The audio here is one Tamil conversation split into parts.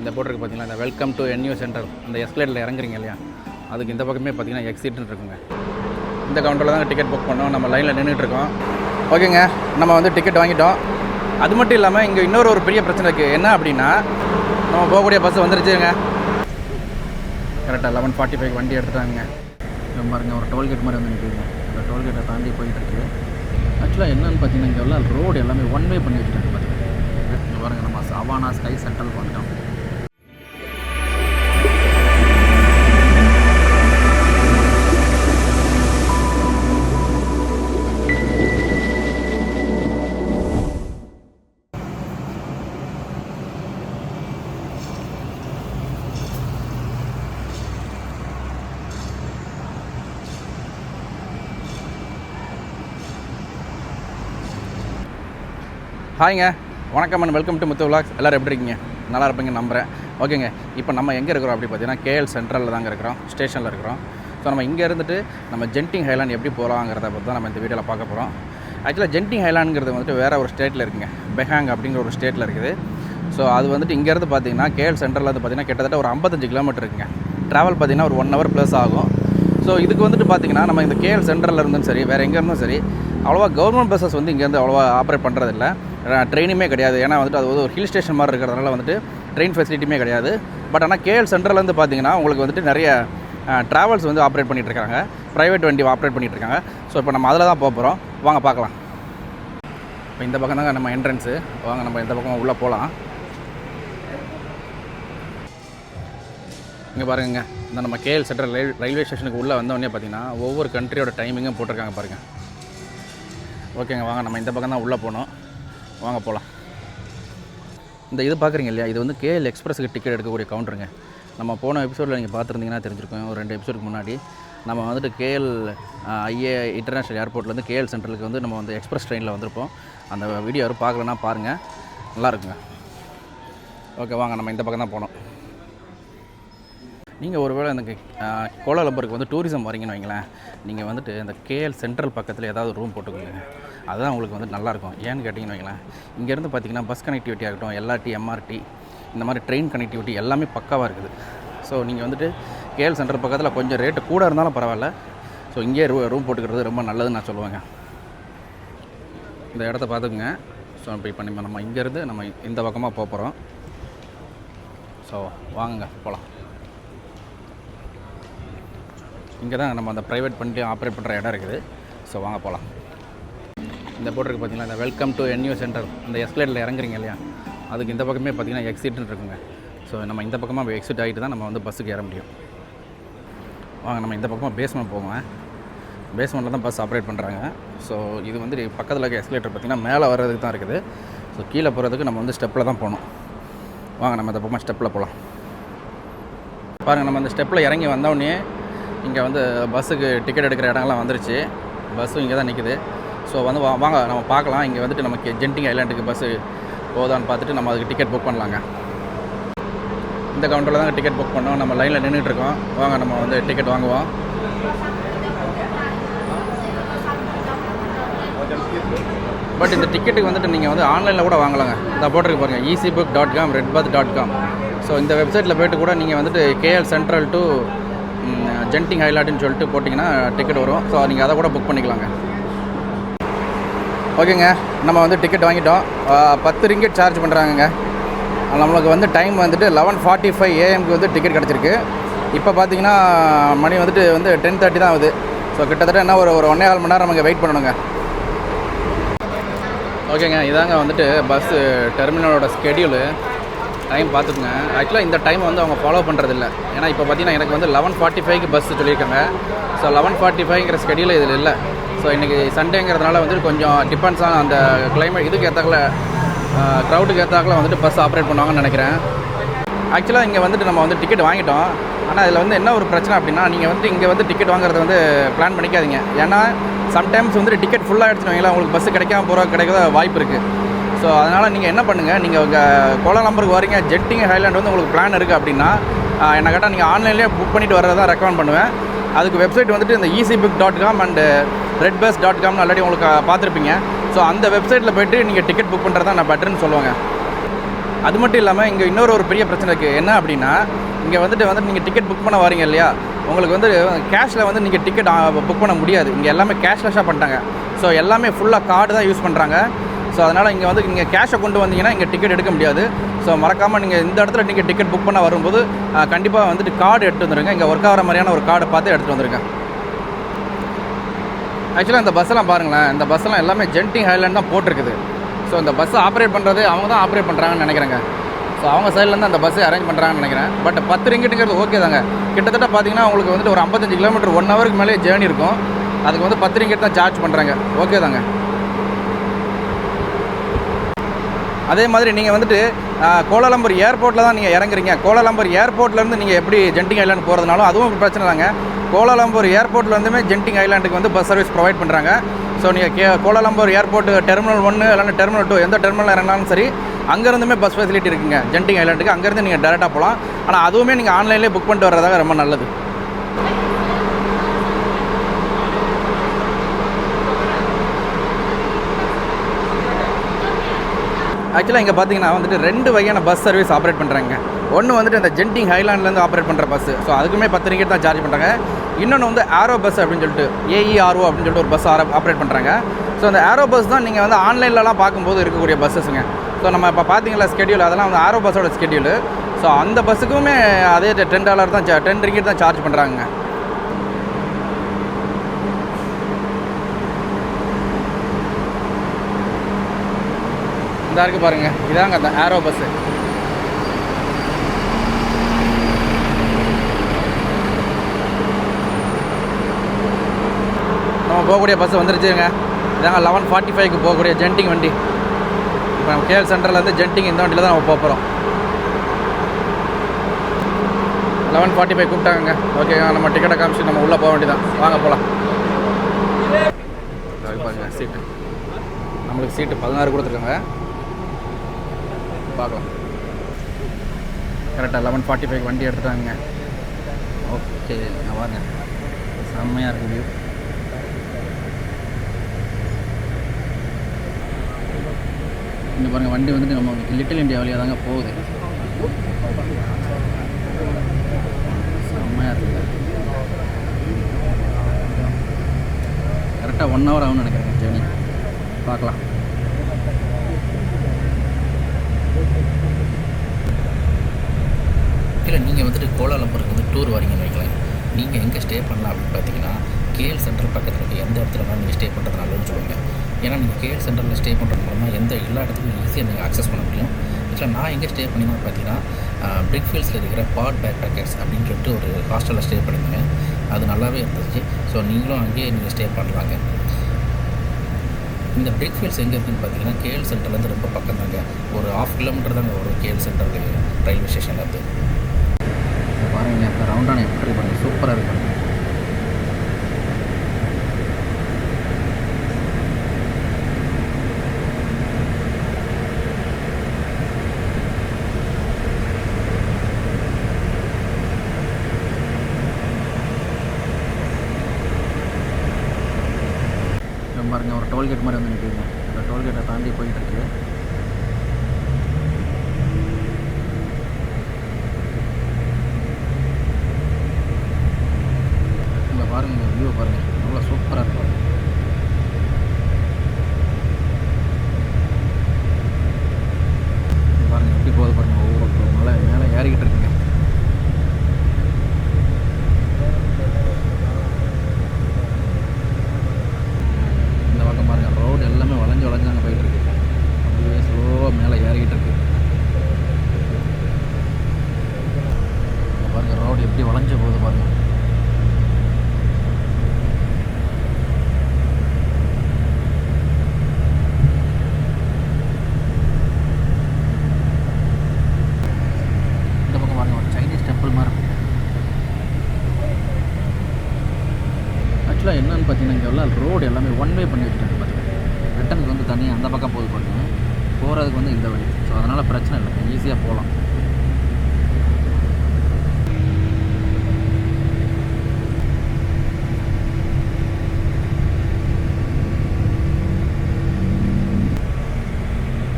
இந்த போட்டிருக்கு பார்த்தீங்களா இந்த வெல்கம் டு என்யூ சென்டர் இந்த எஸ்கலேட்டில் இறங்குறீங்க இல்லையா? அதுக்கு இந்த பக்கமே பார்த்தீங்கன்னா எக்ஸிட்னு இருக்குங்க. இந்த கவுண்டரில் தான் டிக்கெட் புக் பண்ணோம். நம்ம லைனில் நின்றுட்டு இருக்கோம். ஓகேங்க. நம்ம வந்து டிக்கெட் வாங்கிட்டோம். அது மட்டும் இல்லாமல் இங்கே இன்னொரு ஒரு பெரிய பிரச்சனை இருக்குது என்ன அப்படின்னா நம்ம போகக்கூடிய பஸ் வந்துருச்சுங்க. கரெக்டாக லெவன் ஃபார்ட்டி ஃபைவ் வண்டி எடுத்துட்டாங்க. பாருங்க ஒரு டோல்கேட் மாதிரி வந்து நிற்குதுங்க இந்த டோல்கேட்டை தாண்டி போயிட்டுருக்கு ஆக்சுவலாக என்னென்னு பார்த்தீங்கன்னா இங்கே எல்லாம் ரோடு எல்லாமே ஒன் வே பண்ணி வச்சுட்டாங்க பார்த்தீங்கன்னா இங்கே பாருங்கள் நம்ம சவானா ஸ்கை சென்ட்ரல் பண்ணிட்டோம் ஹாய்ங்க வணக்கம் and welcome to Muthu vlogs எல்லோரும் எப்படி இருக்கீங்க? நல்லா இருப்பீங்க நம்புகிறேன் ஓகேங்க இப்போ நம்ம எங்கே இருக்கிறோம் அப்படி பார்த்தீங்கன்னா கேஎல் சென்ட்ரலில் தாங்க இருக்கிறோம் ஸ்டேஷனில் இருக்கிறோம். ஸோ நம்ம இங்கே இருந்துட்டு நம்ம ஜென்டிங் ஹைலாண்ட் எப்படி போகலாங்கிறத பற்றி தான் நம்ம இந்த வீடியோவில் பார்க்க போகிறோம் ஆக்சுவலாக ஜென்டிங் ஹைலாண்டுங்கிறது வந்துட்டு வேறு ஒரு ஸ்டேட்டில் இருக்குங்க. பெஹாங் அப்படிங்கிற ஒரு ஸ்டேட்டில் இருக்குது. ஸோ அது வந்துட்டு இங்கேருந்து பார்த்தீங்கன்னா கேஎல் சென்ட்ரலில் வந்து பார்த்தீங்கன்னா கிட்டத்தட்ட ஒரு ஐம்பத்தஞ்சு கிலோமீட்டர் இருக்குங்க. ட்ராவல் பார்த்தீங்கன்னா ஒரு ஒன் ஹவர் ப்ளஸ் ஆகும். ஸோ இதுக்கு வந்துட்டு பார்த்தீங்கன்னா நம்ம இந்த கேஎல் சென்ட்ரலில் இருந்தும் சரி வேறு எங்கே இருந்தும் சரி அவ்வளோவா கவர்மெண்ட் பஸ்ஸஸ் வந்து இங்கேருந்து அவ்வளோவா ஆப்ரேட் பண்ணுறதில்ல ட்ரெயினுமே கிடையாது. ஏன்னா வந்துட்டு அது ஒரு ஹில் ஸ்டேஷன் மாதிரி இருக்கிறதுனால வந்துட்டு ட்ரெயின் ஃபெசிலிட்டியுமே கிடையாது. பட் ஆனால் கேஎல் சென்டர்லேருந்து பார்த்தீங்கன்னா உங்களுக்கு வந்துட்டு நிறைய ட்ராவல்ஸ் வந்து ஆப்ரேட் பண்ணிட்டு இருக்காங்க ப்ரைவேட் வண்டி ஆப்ரேட் பண்ணிகிட்டு இருக்காங்க ஸோ இப்போ நம்ம அதில் தான் போக போகிறோம் வாங்க பார்க்கலாம். இப்போ இந்த பக்கம் தாங்க நம்ம என்ட்ரன்ஸு வாங்க நம்ம இந்த பக்கம் உள்ளே போகலாம் இங்கே பாருங்க இந்த நம்ம கேஎல் சென்ட்ரல் ரயில் ரயில்வே ஸ்டேஷனுக்கு உள்ளே வந்தோடனே பார்த்தீங்கன்னா ஒவ்வொரு கண்ட்ரியோட டைமிங்கும் போட்டிருக்காங்க பாருங்கள் ஓகேங்க வாங்க நம்ம இந்த பக்கம் தான் உள்ளே போகணும். வாங்க போகலாம். இந்த இது பார்க்குறீங்க இல்லையா? இது வந்து கேஎல் எக்ஸ்பிரஸுக்கு டிக்கெட் எடுக்கக்கூடிய கவுண்டருங்க நம்ம போன எபிசோடில் நீங்கள் பார்த்துருந்தீங்கன்னா தெரிஞ்சிருக்கோம். ஒரு ரெண்டு எபிசோடுக்கு முன்னாடி நம்ம வந்துட்டு கேஎல் ஐஏ இன்டர்நேஷ்னல் ஏர்போர்ட்லேருந்து கேஎல் சென்ட்ரலுக்கு வந்து நம்ம வந்து எக்ஸ்பிரஸ் ட்ரெயினில் வந்திருப்போம். அந்த வீடியோ யாரும் பார்க்கலன்னா பாருங்கள் நல்லாயிருக்குங்க ஓகே வாங்க நம்ம இந்த பக்கம் தான் போனோம் நீங்கள் ஒருவேளை இந்த அஹ், கோலாலம்பூருக்கு வந்து டூரிசம் வரீங்கன்னு வைங்களேன். நீங்கள் வந்துட்டு இந்த கேஎல் சென்ட்ரல் பக்கத்தில் ஏதாவது ரூம் போட்டுக்கோங்க. அதுதான் உங்களுக்கு வந்து நல்லாயிருக்கும். ஏன்னு கேட்டிங்கன்னு வைங்களேன். இங்கேருந்து பார்த்தீங்கன்னா பஸ் கனெக்டிவிட்டி ஆகட்டும் எல்ஆர்டி எம்ஆர்டி இந்த மாதிரி ட்ரெயின் கனெக்டிவிட்டி எல்லாமே பக்காவாக இருக்குது. ஸோ நீங்கள் வந்துட்டு கேஎல் சென்டர் பக்கத்தில் கொஞ்சம் ரேட்டு கூட இருந்தாலும் பரவாயில்ல. ஸோ இங்கேயே ரூ ரூம் போட்டுக்கிறது ரொம்ப நல்லதுன்னு நான் சொல்லுவேங்க. இந்த இடத்த பார்த்துக்குங்க. ஸோ இப்போ இப்போ நம்ம நம்ம இங்கேருந்து நம்ம இந்த பக்கமாக போக போகிறோம் ஸோ வாங்குங்க போகலாம் இங்கே தான் நம்ம அந்த ப்ரைவேட் பண்ணிட்டு ஆப்ரேட் பண்ணுற இடம் இருக்குது. ஸோ வாங்க போகலாம் இந்த போட்டிருக்கு பார்த்தீங்களா இந்த வெல்கம் டு என்யூ சென்டர் இந்த எஸ்கலேட்டில் இறங்குறீங்க இல்லையா? அதுக்கு இந்த பக்கமே பார்த்திங்கன்னா எக்ஸிட்னு இருக்குங்க. ஸோ நம்ம இந்த பக்கமாக எக்ஸிட் ஆகிட்டு தான் நம்ம வந்து பஸ்ஸுக்கு ஏற முடியும். வாங்க நம்ம இந்த பக்கமாக பேஸ்மெண்ட் போவோம். பேஸ்மெண்ட்டில் தான் பஸ் ஆப்ரேட் பண்ணுறாங்க ஸோ இது வந்து பக்கத்தில் இருக்க எஸ்கலேட்டர் பார்த்திங்கன்னா மேலே வர்றதுக்கு தான் இருக்குது. ஸோ கீழே போகிறதுக்கு நம்ம வந்து ஸ்டெப்பில் தான் போகணும். வாங்க நம்ம இந்த பக்கமாக ஸ்டெப்பில் போகலாம் பாருங்கள் நம்ம அந்த ஸ்டெப்பில் இறங்கி வந்தோடனே இங்கே வந்து பஸ்ஸுக்கு டிக்கெட் எடுக்கிற இடங்கள்லாம் வந்துருச்சு. பஸ்ஸும் இங்கே தான் நிற்குது ஸோ வந்து வா- வாங்க நம்ம பார்க்கலாம். இங்கே வந்துட்டு நமக்கு ஜென்டிங் ஐலாண்டுக்கு பஸ்ஸு போதான்னு பார்த்துட்டு நம்ம அதுக்கு டிக்கெட் புக் பண்ணலாங்க. இந்த கவுண்டரில் தான் டிக்கெட் புக் பண்ணோம். நம்ம லைனில் நின்றுட்டுருக்கோம் வாங்க நம்ம வந்து டிக்கெட் வாங்குவோம். பட் இந்த டிக்கெட்டுக்கு வந்துட்டு நீங்கள் வந்து ஆன்லைனில் கூட வாங்கலாங்க. இந்த போட்டிருக்கு பாருங்கள் easy book dot com red path dot com so இந்த வெப்சைட்டில் போய்ட்டு கூட நீங்கள் வந்துட்டு கேஎல் சென்ட்ரல் டு ஜென்டிங் ஹைலாட்டுன்னு சொல்லிட்டு போட்டிங்கன்னா டிக்கெட் வரும். ஸோ நீங்கள் அதை கூட புக் பண்ணிக்கலாங்க. ஓகேங்க நம்ம வந்து டிக்கெட் வாங்கிட்டோம். பத்து ரிங்கெட் சார்ஜ் பண்ணுறாங்கங்க நம்மளுக்கு வந்து டைம் வந்துட்டு லெவன் ஃபார்ட்டி ஃபைவ் ஏஎம்க்கு வந்து டிக்கெட் கிடச்சிருக்கு. இப்போ பார்த்தீங்கன்னா மணி வந்துட்டு வந்து டென் தேர்ட்டி தான் ஆகுது. ஸோ கிட்டத்தட்ட என்ன ஒரு ஒரு ஒன்றே ஆள் மணி நேரம் நமக்கு வெயிட் பண்ணணுங்க. ஓகேங்க இதாங்க வந்துட்டு பஸ்ஸு டெர்மினலோட ஸ்கெடியூலு டைம் பார்த்துக்குங்க. ஆக்சுவலாக இந்த டைம் வந்து அவங்க ஃபாலோ பண்ணுறதில்ல ஏன்னா இப்போ பார்த்தீங்கன்னா எனக்கு வந்து லெவன் ஃபார்ட்டி ஃபைவ்க்கு பஸ் சொல்லியிருக்காங்க. ஸோ லெவன் ஃபார்ட்டி ஃபைவ்ங்கிற ஸ்கெடியூல் இதில் இல்லை. ஸோ இன்றைக்கி சண்டேங்கிறதுனால வந்துட்டு கொஞ்சம் டிபெண்ட்ஸ் ஆன அந்த கிளைமேட் இதுக்கு ஏற்றாக்கல க்ரௌடுக்கு ஏற்றாக்கல வந்துட்டு பஸ் ஆப்ரேட் பண்ணுவாங்கன்னு நினைக்கிறேன். ஆக்சுவலாக இங்கே வந்துட்டு நம்ம வந்து டிக்கெட் வாங்கிட்டோம். ஆனால் இதில் வந்து என்ன ஒரு பிரச்சனை அப்படின்னா நீங்கள் வந்து இங்கே வந்து டிக்கெட் வாங்குறது வந்து பிளான் பண்ணிக்காதீங்க. ஏன்னா சம்டைம்ஸ் வந்துட்டு டிக்கெட் ஃபுல்லாக எடுத்துட்டு வைங்களா உங்களுக்கு பஸ் கிடைக்காம போகிற கிடைக்கிற வாய்ப்பு இருக்குது ஸோ அதனால் நீங்கள் என்ன பண்ணுங்கள் நீங்கள் உங்கள் கோலாலம்பருக்கு வரீங்க. ஜெட்டிங் ஹைலாண்ட் வந்து உங்களுக்கு பிளான் இருக்குது அப்படின்னா என்ன கேட்டால் நீங்கள் ஆன்லைன்லேயே புக் பண்ணிட்டு வரதை தான் ரெக்கமெண்ட் பண்ணுவேன். அதுக்கு வெப்சைட் வந்துட்டு இந்த easy book dot com and red bus dot காம்னு already உங்களுக்கு பார்த்துருப்பீங்க. ஸோ அந்த வெப்சைட்டில் போயிட்டு நீங்கள் டிக்கெட் புக் பண்ணுறது தான் நான் பெட்டர்னு சொல்லுவாங்க. அது மட்டும் இல்லாமல் இங்கே இன்னொரு ஒரு பெரிய பிரச்சனை இருக்குது என்ன அப்படின்னா இங்கே வந்துட்டு வந்துட்டு நீங்கள் டிக்கெட் புக் பண்ண வரீங்க இல்லையா? உங்களுக்கு வந்து கேஷில் வந்து நீங்கள் டிக்கெட் புக் பண்ண முடியாது. இங்கே எல்லாமே கேஷ்லெஸ்ஸாக பண்ணிட்டாங்க. ஸோ எல்லாமே ஃபுல்லாக கார்டு தான் யூஸ் பண்ணுறாங்க ஸோ அதனால் இங்கே வந்து நீங்கள் கேஷை கொண்டு வந்தீங்கன்னா இங்கே டிக்கெட் எடுக்க முடியாது. ஸோ மறக்காமல் நீங்கள் இந்த இடத்துல நீங்கள் டிக்கெட் புக் பண்ண வரும்போது கண்டிப்பாக வந்துட்டு கார்டு எடுத்து வந்துருங்க. இங்கே ஒர்க் ஆகிற மாதிரியான ஒரு கார்டை பார்த்து எடுத்துகிட்டு வந்துருங்க. ஆக்சுவலாக இந்த பஸ்ஸெல்லாம் பாருங்களேன். இந்த பஸ்ஸெல்லாம் எல்லாமே ஜென்டிங் ஹைலேண்ட் தான் போட்டிருக்குது. ஸோ இந்த பஸ்ஸை ஆப்ரேட் பண்ணுறது அவங்க தான் ஆப்ரேட் பண்ணுறாங்கன்னு நினைக்கிறேங்க. ஸோ அவங்க சைட்லேருந்து அந்த பஸ்ஸை அரேஞ்ச் பண்ணுறாங்கன்னு நினைக்கிறேன். பட் பத்து ரிங்கிட்டுங்கிறது ஓகே தாங்க. கிட்டத்தட்ட பார்த்தீங்கன்னா உங்களுக்கு வந்துட்டு ஒரு ஐம்பத்தஞ்சு கிலோமீட்டர் ஒன் ஹவருக்கு மேலே ஜேர்னி இருக்கும். அதுக்கு வந்து பத்து ரிங்கிட் தான் சார்ஜ் பண்ணுறாங்க ஓகே தாங்க. அதே மாதிரி நீங்கள் வந்துட்டு கோலாலம்பூர் ஏர்போர்ட்டில் தான் நீங்கள் இறங்குறீங்க. கோலாலம்பூர் ஏர்போர்ட்லேருந்து நீங்கள் எப்படி ஜென்டிங் ஐலாண்ட் போகிறதுனாலும் அதுவும் பிரச்சனை தாங்க. கோலாலம்பூர் ஏர்போர்ட்லேருந்துமே ஜென்டிங் ஐலாண்டுக்கு வந்து பஸ் சர்வீஸ் ப்ரொவைட் பண்ணுறாங்க ஸோ நீங்கள் K Kuala Lumpur airport terminal ஒன்று இல்லைன்னா டெர்மினல் டூ எந்த டெர்மினல் இறங்கினாலும் சரி அங்கேருந்துமே பஸ் ஃபெசிலிட்டி இருக்குங்க. ஜென்டிங் ஐலாண்டுக்கு அங்கேருந்து நீங்கள் டேரெக்டாக போகலாம். ஆனால் அதுவுமே நீங்கள் ஆன்லைன்லேயே புக் பண்ணிட்டு வர்றதாக ரொம்ப நல்லது. ஆக்சுவலாக இங்கே பார்த்தீங்கன்னா வந்துட்டு ரெண்டு வகையான பஸ் சர்வீஸ் ஆப்ரேட் பண்ணுறாங்க ஒன்று வந்துட்டு இந்த ஜென்டிங் ஹைலாண்ட்லேருந்து ஆப்ரேட் பண்ணுற பஸ் ஸோ அதுக்குமே பத்து ரிக்கெட் தான் சார்ஜ் பண்ணுறாங்க இன்னொன்று வந்து ஆரோ பஸ் அப்படின்னு சொல்லிட்டு ஏஇஆர்ஓ அப்படின்னு சொல்லிட்டு ஒரு பஸ் ஆப்ரேட் பண்ணுறாங்க ஸோ அந்த ஆரோ பஸ் தான் நீங்கள் வந்து ஆன்லைன்லலாம் பார்க்கும்போது இருக்கக்கூடிய பஸ்ஸஸுங்க ஸோ நம்ம இப்போ பார்த்தீங்களா ஸ்கெடியூல் அதெல்லாம் வந்து ஆரோ பஸ்ஸோட ஸ்கெடியூலு ஸோ அந்த பஸ்ஸுக்குமே அதே டென் டாலர் தான் டென் ரிக்கெட் தான் சார்ஜ் பண்ணுறாங்க இதாக இருக்குது பாருங்கள் இதாங்க அந்த ஆரோ பஸ்ஸு நம்ம போகக்கூடிய பஸ் வந்துருச்சுங்க. இதாங்க லெவன் ஃபார்ட்டி ஃபைவ்க்கு போகக்கூடிய ஜென்டிங் வண்டி. இப்போ நம்ம கேஎல் சென்டர்லேருந்து ஜென்டிங் இந்த வண்டியில் தான் நம்ம போகிறோம் லெவன் ஃபார்ட்டி ஃபைவ் கூப்பிட்டாங்க ஓகேங்க நம்ம டிக்கெட்டை காமிச்சு நம்ம உள்ளே போக வேண்டியதான் வாங்க போகலாம் பாருங்க சீட்டு நம்மளுக்கு சீட்டு பதினாறு கொடுத்துருக்காங்க. பார்க்கலாம். கரெக்டாக லெவன் ஃபார்ட்டி ஃபைவ் வண்டி எடுத்துட்டாங்க. ஓகே நான் வாங்க. செம்மையாக இருக்குது வியூ இங்கே பாருங்கள் வண்டி வந்துட்டு நம்ம லிட்டில் இந்தியா வழியாக தாங்க போகுது. செம்மையாக இருக்குது கரெக்டாக ஒன் ஹவர் ஆகும்னு நினைக்கிறேன் ஜேர்னி பார்க்கலாம். இல்லை நீங்கள் வந்துட்டு கோலாலம்பூருக்கு வந்து டூர் வரீங்கன்னு வைக்கலாம் நீங்கள் எங்கே ஸ்டே பண்ணலாம் அப்படின்னு பார்த்தீங்கன்னா கேஎல் சென்டர் பக்கத்தில் இருக்க எந்த இடத்துல வேணாலும் நீங்கள் ஸ்டே பண்ணுறது நல்லதுன்னு சொல்லுங்க ஏன்னா நீங்கள் கேஎல் சென்டரில் ஸ்டே பண்ணுறது மூலமாக எந்த எல்லா இடத்துக்கும் ஈஸியாக நீங்கள் அக்சஸ் பண்ண முடியும். ஆக்சுவலாக நான் எங்கே ஸ்டே பண்ணியிருந்தேன் பார்த்தீங்கன்னா பிரிக்ஃபீல்ஸில் இருக்கிற பாட் பேக் பேக்கர்ஸ் அப்படின்னு சொல்லிட்டு ஒரு ஹாஸ்டலில் ஸ்டே பண்ணியிருந்தேன். அது நல்லாவே இருந்துச்சு. ஸோ நீங்களும் அங்கேயே நீங்கள் ஸ்டே பண்ணலாங்க. இந்த பிரிக் ஃபீல்ஸ் எங்கே இருக்குன்னு பார்த்தீங்கன்னா கேஎல் சென்டர்லேருந்து ரொம்ப பக்கம் தாங்க ஒரு ஆஃப் கிலோமீட்டர் தாங்க ஒரு கேஎல் சென்டர் ரயில்வே ஸ்டேஷன்லேருந்து இங்க பாருங்க இப்போ ரவுண்டான எப்படி பாருங்க. சூப்பராக இருக்கும் இங்க பாருங்க ஒரு டோல்கேட் மாதிரி வந்து நிற்குதுங்க அந்த டோல்கேட்டை தாண்டி போயிட்டு இருக்கு இங்கே பாருங்க வியூ பாருங்க. எவ்வளோ சூப்பராக இருக்கும். பாருங்க எப்படி போகுது பாருங்க. ஒவ்வொரு மலை மேலே ஏறிக்கிட்டு இருக்கு இந்த பக்கம் பாருங்க ரோடு எல்லாமே வளைஞ்சு வளைஞ்சு அங்கே போயிட்டு இருக்கு அப்படியே ஸ்லோவாக மேலே ஏறிக்கிட்டு இருக்கு இங்க பாருங்க ரோடு எப்படி வளைஞ்சு போகுது பாருங்க இந்த பக்கம் பாருங்க ஒரு சைனீஸ் டெம்பிள் மாதிரி இருக்கு ஆக்சுவலாக என்னன்னு பார்த்தீங்கன்னா இங்கே உள்ள ரோடு எல்லாமே ஒன் வே பண்ணி வச்சுட்டாங்க பார்த்துக்கோங்க ரிட்டனுக்கு வந்து தனியாக அந்த பக்கம் போகுது பாருங்க. போகிறதுக்கு வந்து இந்த வழி. ஸோ அதனால் பிரச்சனை இல்லை. ஈஸியாக போகலாம்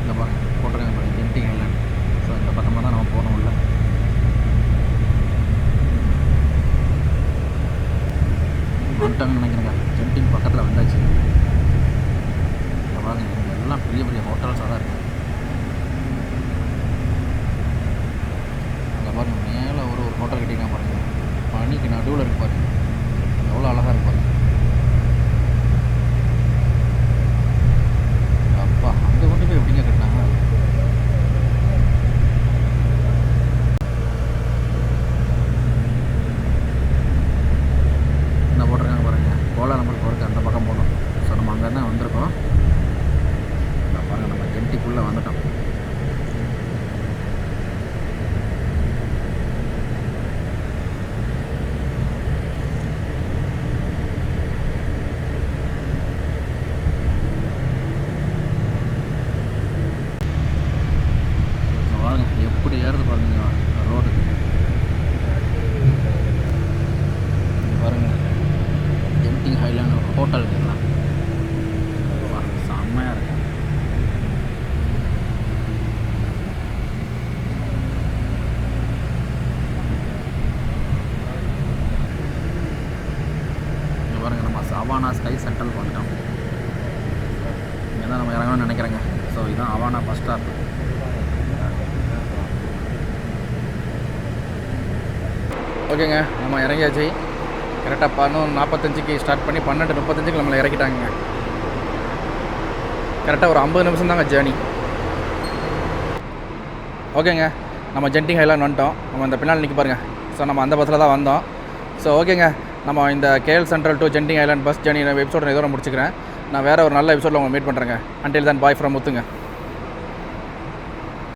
இந்த பாருங்க போட்டிருக்காங்க பாருங்க ஜென்டிங் ஐலாண்ட் வந்துட்டாங்கன்னு நினைக்கிறேங்க? ஜென்டிங் பக்கத்தில் வந்தாச்சு. பாருங்க எல்லாம் பெரிய பெரிய ஹோட்டல்ஸாக தான் இருக்குது அங்கே பாருங்க மேலே ஒரு ஒரு ஹோட்டல் கட்டிக்கலாம் பாருங்க. பனிக்கு நடுவில் இருக்கு பாருங்க. எவ்வளோ அழகாக இருக்கு பாருங்க அப்பா அங்கே கொண்டு போய் எப்படிங்க கட்டினாங்க என்ன போட்டிருக்காங்க பாருங்க கோலாலம்பூர் போகிறதுக்கு அந்த பக்கம் போகணும் ஸோ நம்ம அங்கே தான் வந்திருக்கோம் இந்த பாருங்க நம்ம ஜென்டிக்குள்ளே வந்துட்டோம் இங்க பாருங்க எப்படி ஏறுது பாருங்க ரோடு பாருங்க ஜென்டிங் ஹைலாண்ட் ஹோட்டல் இதெல்லாம் வா, செம்மையா இருக்கு இங்க பாருங்க நம்ம சவானா ஸ்கை சென்ட்ரல் வந்துட்டோம் இங்கே தான் நம்ம இறங்கணும்னு நினைக்கிறேங்க ஸோ இதுதான் அவானா பஸ் ஸ்டாப் ஓகேங்க நம்ம இறங்கியாச்சு. கரெக்டாக பதினொன்று நாற்பத்தஞ்சுக்கு ஸ்டார்ட் பண்ணி பன்னெண்டு முப்பத்தஞ்சுக்கு நம்மளை இறக்கிட்டாங்க கரெக்டாக ஒரு ஐம்பது நிமிஷம் தாங்க ஜேர்னி ஓகேங்க நம்ம ஜென்டிங் ஹைலாண்ட் வந்துட்டோம். நம்ம இந்த பின்னால் நிற்க பாருங்க. ஸோ நம்ம அந்த பஸ்ஸில் தான் வந்தோம். ஸோ ஓகேங்க நம்ம இந்த KL central to Genting island bus journey episode இதோட முடிச்சுக்கிறேன். நான் வேறு ஒரு நல்ல எபிசோடில் உங்களை மீட் பண்ணுறேங்க அன்டில் தான் பாய் ஃப்ரம் முத்துங்க.